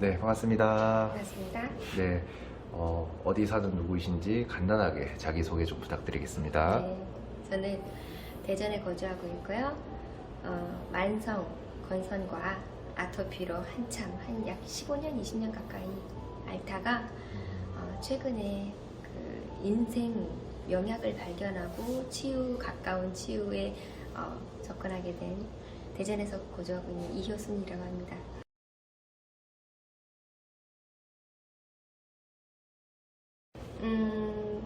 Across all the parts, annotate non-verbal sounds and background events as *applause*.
네, 반갑습니다. 반갑습니다. 네, 어, 어디 사는 누구이신지 간단하게 자기소개 좀 부탁드리겠습니다. 네, 저는 대전에 거주하고 있고요. 어, 만성 건선과 아토피로 한참 한 약 15년, 20년 가까이 앓다가 어, 최근에 그 인생 명약을 발견하고 치유 가까운 치유에 어, 접근하게 된 대전에서 거주하고 있는 이효순이라고 합니다. 음,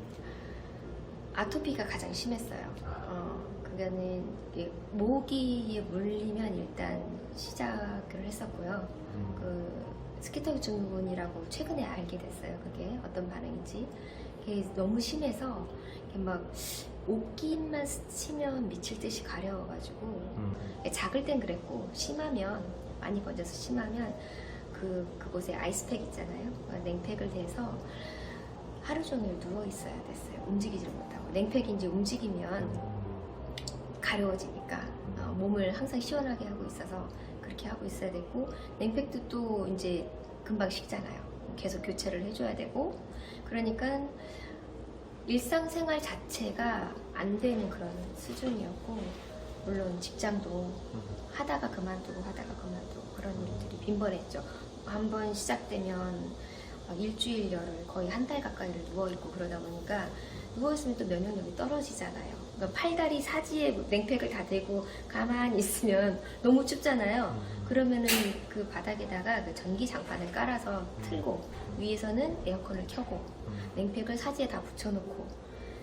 아토피가 가장 심했어요. 어, 그거는 모기에 물리면 일단 시작을 했었고요. 음, 그 스키터기 증후군이라고 최근에 알게 됐어요. 그게 어떤 반응인지. 그게 너무 심해서 막 옷깃만 스치면 미칠 듯이 가려워가지고 음, 작을 땐 그랬고 심하면 많이 번져서 심하면 그 그곳에 아이스팩 있잖아요. 그 냉팩을 대서 하루 종일 누워 있어야 됐어요. 움직이지를 못하고 냉팩인지 움직이면 음, 가려워지니까 어, 몸을 항상 시원하게 하고 있어서 그렇게 하고 있어야 되고 냉팩도 또 이제 금방 식잖아요. 계속 교체를 해줘야 되고 그러니까 일상생활 자체가 안 되는 그런 수준이었고 물론 직장도 음, 하다가 그만두고 하다가 그만두고 그런 일들이 빈번했죠. 한번 시작되면 막 일주일 열흘 거의 한 달 가까이를 누워 있고 그러다 보니까 누워 있으면 또 면역력이 떨어지잖아요. 그러니까 팔다리 사지에 냉팩을 다 대고 가만히 있으면 너무 춥잖아요. 음, 그러면은 그 바닥에다가 그 전기 장판을 깔아서 틀고 위에서는 에어컨을 켜고 음, 냉팩을 사지에 다 붙여놓고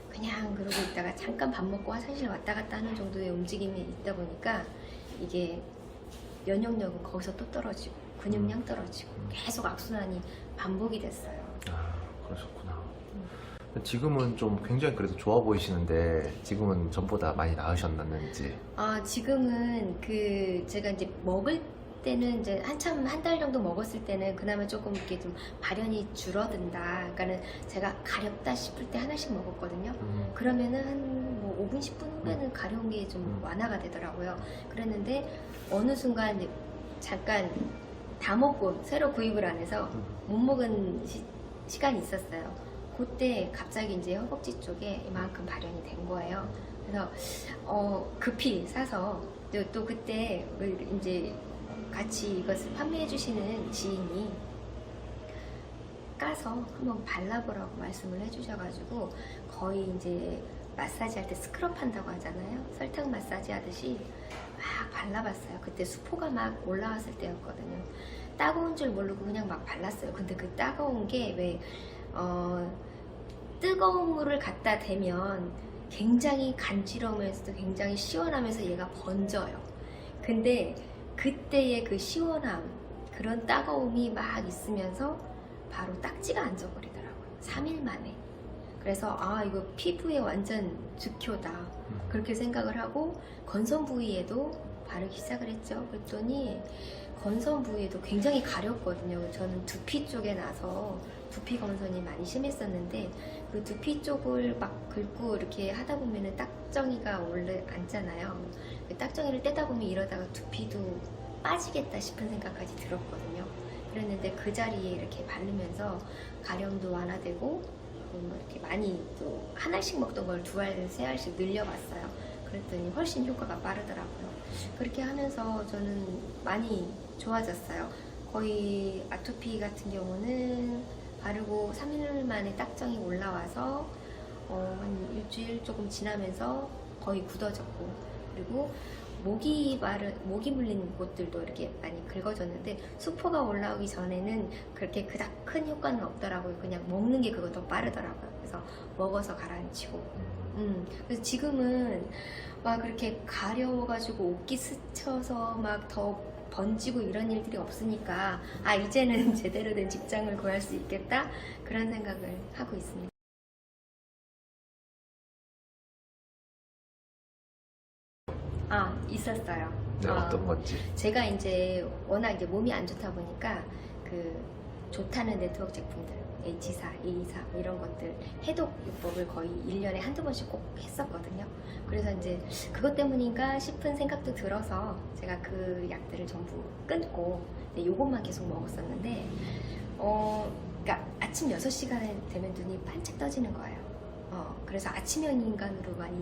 그냥 그러고 있다가 잠깐 밥 먹고 화장실 왔다 갔다 하는 정도의 움직임이 있다 보니까 이게 면역력은 거기서 또 떨어지고 근육량 떨어지고 음. 계속 악순환이 반복이 됐어요. 아, 그러셨구나. 지금은 좀 굉장히 그래도 좋아 보이시는데 지금은 전보다 많이 나으셨는지. 아 지금은 그 제가 이제 먹을 때는 이제 한참 한 달 정도 먹었을 때는 그나마 조금 이렇게 좀 발현이 줄어든다. 그러니까는 제가 가렵다 싶을 때 하나씩 먹었거든요. 음, 그러면은 한뭐 5분 10분 후에는 가려운 게좀 음. 완화가 되더라고요. 그랬는데 어느 순간 이제 잠깐 다 먹고 새로 구입을 안 해서 음, 못 먹은 시, 간이 있었어요. 그때 갑자기 이제 허벅지 쪽에 이만큼 발현이 된 거예요. 그래서 어, 급히 사서 또, 또 그때 이제 같이 이것을 판매해 주시는 지인이 까서 한번 발라보라고 말씀을 해주셔가지고 거의 이제 마사지 할 때 스크럽 한다고 하잖아요. 설탕 마사지 하듯이 막 발라봤어요. 그때 수포가 막 올라왔을 때였거든요. 따가운 줄 모르고 그냥 막 발랐어요. 근데 그 따가운 게 왜, 어, 뜨거운 물을 갖다 대면 굉장히 간지러우면서도 굉장히 시원하면서 얘가 번져요. 근데 그때의 그 시원함, 그런 따가움이 막 있으면서 바로 딱지가 안 져버리더라고요. 3일 만에. 그래서 아 이거 피부에 완전 즉효다 음. 그렇게 생각을 하고 건선 부위에도 바르기 시작을 했죠. 그랬더니 건선 부위에도 굉장히 가렵거든요. 저는 두피 쪽에 나서 두피 건선이 많이 심했었는데 그 두피 쪽을 막 긁고 이렇게 하다 보면은 딱정이가 올라 앉잖아요. 그 딱정이를 떼다 보면 이러다가 두피도 빠지겠다 싶은 생각까지 들었거든요. 그랬는데 그 자리에 이렇게 바르면서 가려움도 완화되고 뭐 이렇게 많이 또한 알씩 먹던 걸 두 알, 세 알씩 늘려봤어요. 그랬더니 훨씬 효과가 빠르더라고요. 그렇게 하면서 저는 많이 좋아졌어요. 거의 아토피 같은 경우는 바르고 3일 만에 딱정이 올라와서 어, 한 일주일 조금 지나면서 거의 굳어졌고 그리고 모기 바르 모기 물린 곳들도 이렇게 많이 긁어졌는데 수포가 올라오기 전에는 그렇게 그닥 큰 효과는 없더라고요. 그냥 먹는 게 그거 더 빠르더라고요. 그래서 먹어서 가라앉히고 음, 음, 그래서 지금은 막 그렇게 가려워가지고 옷기 스쳐서 막 더 번지고 이런 일들이 없으니까 아 이제는 *laughs* 제대로 된 직장을 구할 수 있겠다 그런 생각을 하고 있습니다. 아 있었어요. 네, 어, 어떤 건지. 제가 이제 워낙 이제 몸이 안 좋다 보니까 그 좋다는 네트워크 제품들 H사, A사 이런 것들 해독 요법을 거의 1년에 한두 번씩 꼭 했었거든요. 그래서 이제 그것 때문인가 싶은 생각도 들어서 제가 그 약들을 전부 끊고 네, 요것만 계속 먹었었는데 어, 그러니까 아침 6시간에 되면 눈이 반짝 떠지는 거예요. 어, 그래서 아침형 인간으로 많이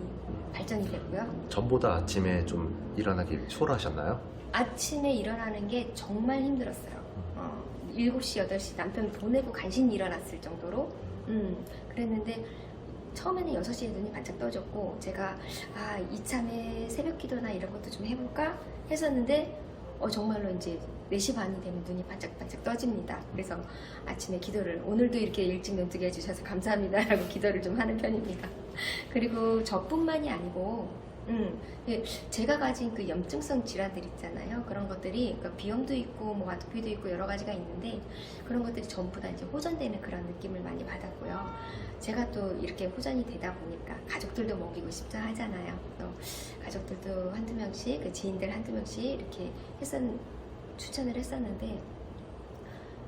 발전이 됐고요. 전보다 아침에 좀 일어나기 수월하셨나요? 아침에 일어나는 게 정말 힘들었어요. 어, 7시, 8시 남편 보내고 간신히 일어났을 정도로. 음, 그랬는데 처음에는 6시에 눈이 반짝 떠졌고 제가 아, 이참에 새벽 기도나 이런 것도 좀 해볼까 했었는데 어, 정말로 이제 4시 반이 되면 눈이 반짝반짝 떠집니다. 그래서 아침에 기도를 오늘도 이렇게 일찍 눈 뜨게 해주셔서 감사합니다 라고 기도를 좀 하는 편입니다. 그리고 저뿐만이 아니고 음, 예, 제가 가진 그 염증성 질환들 있잖아요. 그런 것들이 그러니까 비염도 있고 뭐 아토피도 있고 여러 가지가 있는데 그런 것들이 전부 다 이제 호전되는 그런 느낌을 많이 받았고요. 제가 또 이렇게 호전이 되다 보니까 가족들도 먹이고 싶자 하잖아요. 그래서 가족들도 한두 명씩 그 지인들 한두 명씩 이렇게 했었 추천을 했었는데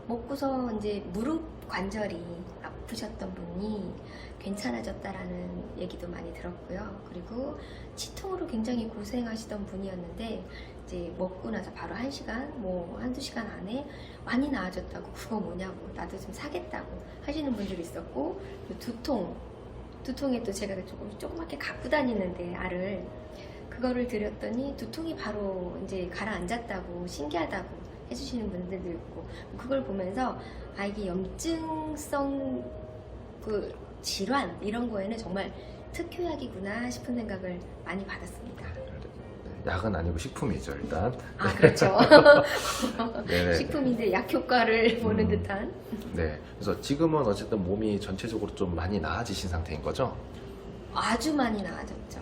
먹고서 이제 무릎 관절이 아프셨던 분이 괜찮아졌다라는 얘기도 많이 들었고요. 그리고 치통으로 굉장히 고생하시던 분이었는데 이제 먹고 나서 바로 한 시간, 뭐 한두 시간 안에 많이 나아졌다고 그거 뭐냐고 나도 좀 사겠다고 하시는 분들이 있었고 또 두통, 두통에 또 제가 조금 조그맣게 갖고 다니는데 알을 그거를 드렸더니 두통이 바로 이제 가라앉았다고 신기하다고 해주시는 분들도 있고 그걸 보면서 아 이게 염증성 그 질환 이런 거에는 정말 특효약이구나 싶은 생각을 많이 받았습니다. 네, 약은 아니고 식품이죠 일단. 아 그렇죠. *laughs* 네네. 식품인데 약 효과를 보는 음. 듯한. 네. 그래서 지금은 어쨌든 몸이 전체적으로 좀 많이 나아지신 상태인 거죠? 아주 많이 나아졌죠.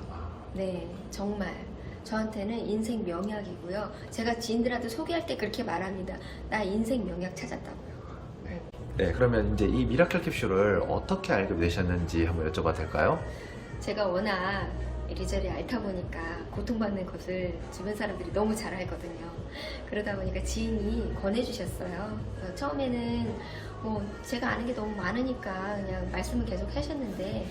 아, 네, 정말. 저한테는 인생 명약이고요. 제가 지인들한테 소개할 때 그렇게 말합니다. 나 인생 명약 찾았다고요. 네. 그러면 이제 이 미라클 캡슐을 어떻게 알게 되셨는지 한번 여쭤봐도 될까요? 제가 워낙 이리저리 앓다 보니까 고통받는 것을 주변 사람들이 너무 잘 알거든요. 그러다 보니까 지인이 권해주셨어요. 처음에는 뭐 제가 아는 게 너무 많으니까 그냥 말씀을 계속 하셨는데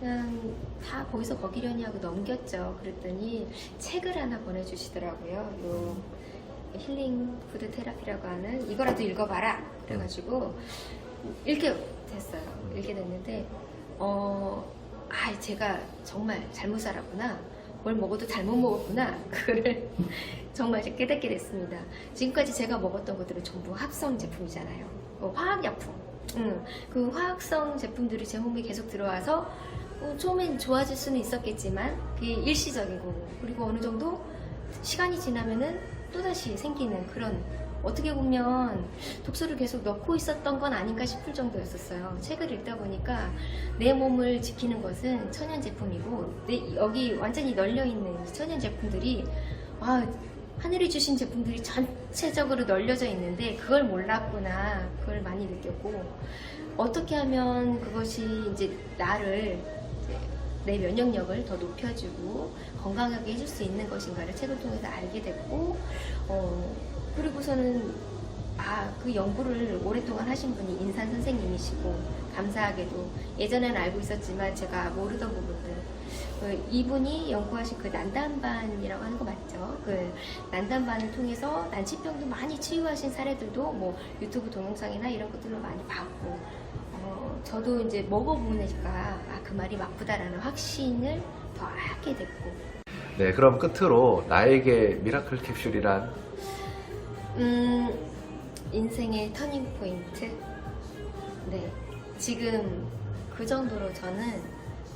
그냥 다 거기서 거기려니 하고 넘겼죠. 그랬더니 책을 하나 보내주시더라고요. 요 힐링 푸드 테라피라고 하는 이거라도 읽어봐라. 그래가지고 읽게 됐어요. 읽게 됐는데 어, 아, 제가 정말 잘못 살았구나. 뭘 먹어도 잘못 먹었구나. *laughs* 그거를 정말 깨닫게 됐습니다. 지금까지 제가 먹었던 것들은 전부 합성 제품이잖아요. 뭐 화학약품. 음, 그 화학성 제품들이 제 몸에 계속 들어와서 어, 처음엔 좋아질 수는 있었겠지만 그게 일시적인 거고 그리고 어느 정도 시간이 지나면은 또다시 생기는 그런 어떻게 보면 독소를 계속 넣고 있었던 건 아닌가 싶을 정도였었어요. 책을 읽다 보니까 내 몸을 지키는 것은 천연 제품이고 내- 여기 완전히 널려 있는 이 천연 제품들이 아 하늘이 주신 제품들이 전체적으로 널려져 있는데 그걸 몰랐구나 그걸 많이 느꼈고 어떻게 하면 그것이 이제 나를 내 면역력을 더 높여주고 건강하게 해줄 수 있는 것인가를 책을 통해서 알게 됐고 어 그리고서는 아 그 연구를 오랫동안 하신 분이 인산 선생님이시고 감사하게도 예전에는 알고 있었지만 제가 모르던 부분들 그 이분이 연구하신 그 난담반이라고 하는 거 맞죠? 그 난담반을 통해서 난치병도 많이 치유하신 사례들도 뭐 유튜브 동영상이나 이런 것들로 많이 봤고 어, 저도 이제 먹어보니까 아, 그 말이 맞구다라는 확신을 더 하게 됐고 네. 그럼 끝으로 나에게 미라클 캡슐이란 음, 인생의 터닝 포인트. 네, 지금 그 정도로 저는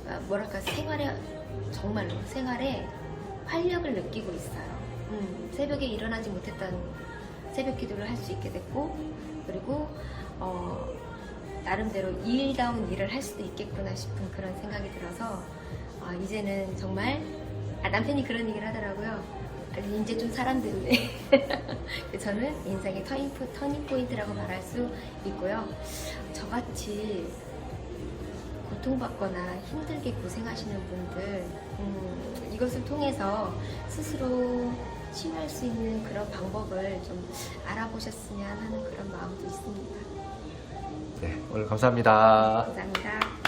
아, 뭐랄까 생활에 정말로 생활에 활력을 느끼고 있어요. 음, 새벽에 일어나지 못했던 새벽 기도를 할 수 있게 됐고 그리고 어, 나름대로 일다운 일을 할 수도 있겠구나 싶은 그런 생각이 들어서 아, 이제는 정말 아, 남편이 그런 얘기를 하더라고요. 아니, 이제 좀 사람 됐네. *laughs* 저는 인생의 터닝, 포- 터닝 포인트라고 말할 수 있고요. 저같이 고통받거나 힘들게 고생하시는 분들, 음, 이것을 통해서 스스로 치유할 수 있는 그런 방법을 좀 알아보셨으면 하는 그런 마음도 있습니다. 네. 오늘 감사합니다. 감사합니다.